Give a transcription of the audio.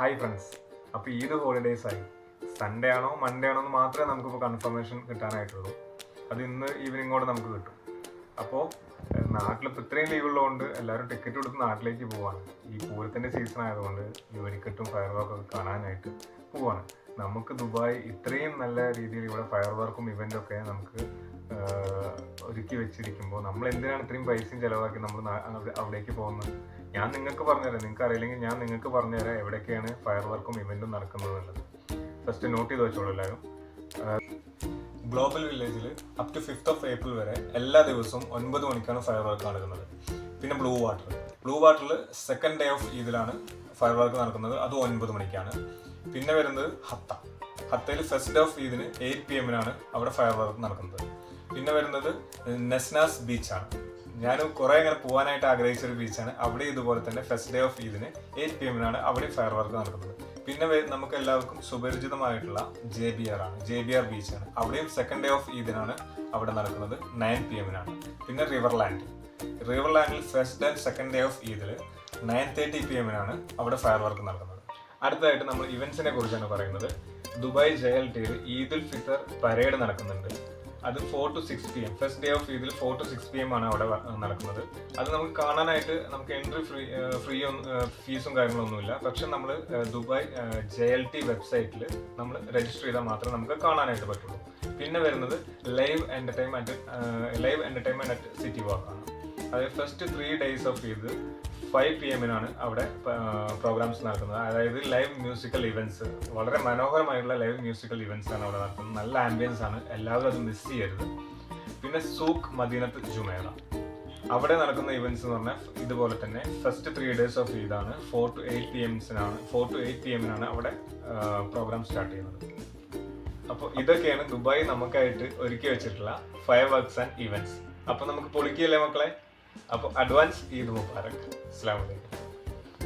Hi friends അപ്പോൾ Eid holidays ആയി. Sunday ആണോ മൺഡേ ആണോ എന്ന് മാത്രമേ നമുക്കിപ്പോൾ കൺഫർമേഷൻ കിട്ടാനായിട്ടുള്ളൂ. അത് ഇന്ന് ഈവനിങ്ങോടെ നമുക്ക് കിട്ടും. അപ്പോൾ നാട്ടിലിപ്പോൾ ഇത്രയും ലീവുള്ളതുകൊണ്ട് എല്ലാവരും ടിക്കറ്റ് കൊടുത്ത് നാട്ടിലേക്ക് പോവാണ്. ഈ പൂരത്തിന്റെ സീസൺ ആയതുകൊണ്ട് ഈ വെടിക്കെട്ടും ഫയർ വർക്കൊക്കെ കാണാനായിട്ട് പോവാണ്. നമുക്ക് ദുബായ് ഇത്രയും നല്ല രീതിയിൽ ഇവിടെ ഫയർ വർക്കും ഇവന്റൊക്കെ നമുക്ക് ഒരുക്കി വെച്ചിരിക്കുമ്പോൾ നമ്മൾ എന്തിനാണ് ഇത്രയും പൈസയും ചിലവാക്കി നമ്മൾ അവിടേക്ക് പോകുന്നത്? ഞാൻ നിങ്ങൾക്ക് പറഞ്ഞുതരാം. നിങ്ങൾക്ക് അറിയില്ലെങ്കിൽ ഞാൻ നിങ്ങൾക്ക് പറഞ്ഞുതരാം എവിടെയൊക്കെയാണ് ഫയർ വർക്കും ഇവന്റും നടക്കുന്നത് എന്നുള്ളത് ഫസ്റ്റ് നോട്ട് ചെയ്ത് വെച്ചോളൂ എല്ലാവരും ഗ്ലോബൽ വില്ലേജിൽ up to fifth of April വരെ എല്ലാ ദിവസവും ഒൻപത് മണിക്കാണ് ഫയർ വർക്ക് നടക്കുന്നത്. പിന്നെ ബ്ലൂ വാട്ടർ ബ്ലൂ വാട്ടറിൽ സെക്കൻഡ് ഡേ ഓഫ് ഈദിലാണ് ഫയർ വർക്ക് നടക്കുന്നത്. അത് ഒൻപത് മണിക്കാണ്. പിന്നെ വരുന്നത് ഹത്ത. ഹത്തയിൽ ഫസ്റ്റ് ഡേ ഓഫ് ഈദിന് എയ്റ്റ് പി എമ്മിനാണ് അവിടെ ഫയർ വർക്ക് നടക്കുന്നത്. പിന്നെ വരുന്നത് നെസ്നാസ് ബീച്ചാണ്. ഞാൻ കുറെ ഇങ്ങനെ പോകാനായിട്ട് ആഗ്രഹിച്ച ഒരു ബീച്ചാണ്. അവിടെ ഇതുപോലെ തന്നെ ഫസ്റ്റ് ഡേ ഓഫ് ഈദിന് എയ്റ്റ് പി എമ്മിനാണ് അവിടെ ഫയർ വർക്ക് നടക്കുന്നത്. പിന്നെ നമുക്ക് എല്ലാവർക്കും സുപരിചിതമായിട്ടുള്ള ജെ ബി ആർ ആണ്. ജെ ബി ആർ ബീച്ചാണ്. അവിടെയും സെക്കൻഡ് ഡേ ഓഫ് ഈദിനാണ് അവിടെ നടക്കുന്നത് നയൻ പി എമ്മിനാണ് പിന്നെ Riverland. റിവർലാൻഡിൽ first and second day of ഈദിൽ nine thirty P എമ്മിനാണ് അവിടെ ഫയർ വർക്ക് നടക്കുന്നത്. അടുത്തതായിട്ട് നമ്മൾ ഇവൻസിനെ കുറിച്ചാണ് പറയുന്നത്. ദുബായ് ജയൽ ടിയിൽ ഈദുൽ ഫിത്തർ പരേഡ് നടക്കുന്നുണ്ട്. അത് four to six P M first day of ഇതിൽ four to six P M ആണ് അവിടെ നടക്കുന്നത്. അത് നമുക്ക് കാണാനായിട്ട് നമുക്ക് എൻട്രി ഫ്രീ ഫ്രീ ഫീസും കാര്യങ്ങളൊന്നുമില്ല. പക്ഷെ നമ്മൾ ദുബായ് ജെ എൽ ടി വെബ്സൈറ്റിൽ നമ്മൾ രജിസ്റ്റർ ചെയ്താൽ മാത്രമേ നമുക്ക് കാണാനായിട്ട് പറ്റുള്ളൂ. പിന്നെ വരുന്നത് live entertainment live entertainment at City വാക്കാണ് അതായത് ഫസ്റ്റ് ത്രീ ഡേയ്സ് ഓഫ് ഇത് ഫൈവ് പി എമ്മിനാണ് അവിടെ പ്രോഗ്രാംസ് നടക്കുന്നത്. അതായത് ലൈവ് മ്യൂസിക്കൽ ഇവന്റ്സ് വളരെ മനോഹരമായിട്ടുള്ള ലൈവ് മ്യൂസിക്കൽ ഇവന്റ്സ് ആണ് അവിടെ നടക്കുന്നത്. നല്ല ആംബിയൻസ് ആണ്. എല്ലാവരും അത് മിസ് ചെയ്യരുത്. പിന്നെ സൂഖ് മദീനത്ത് ജുമേറ. അവിടെ നടക്കുന്ന ഇവന്റ്സ് എന്ന് പറഞ്ഞാൽ ഇതുപോലെ തന്നെ ഫസ്റ്റ് ത്രീ ഡേയ്സ് ഓഫ് ഈദാണ് ഫോർ ടു എയ്റ്റ് പി എംസിനാണ് ഫോർ ടു എയ്റ്റ് പി എമ്മിനാണ് അവിടെ പ്രോഗ്രാം സ്റ്റാർട്ട് ചെയ്യുന്നത്. അപ്പോൾ ഇതൊക്കെയാണ് ദുബായ് നമുക്കായിട്ട് ഒരുക്കി വെച്ചിട്ടുള്ള ഫയർ വർക്ക്സ് ആൻഡ് ഇവന്റ്സ് അപ്പോൾ നമുക്ക് പൊളിക്കുകയല്ലേ മക്കളെ? അപ്പോൾ അഡ്വാൻസ് ഈദ് മുബാറക്. അസ്സാം വലൈക്കും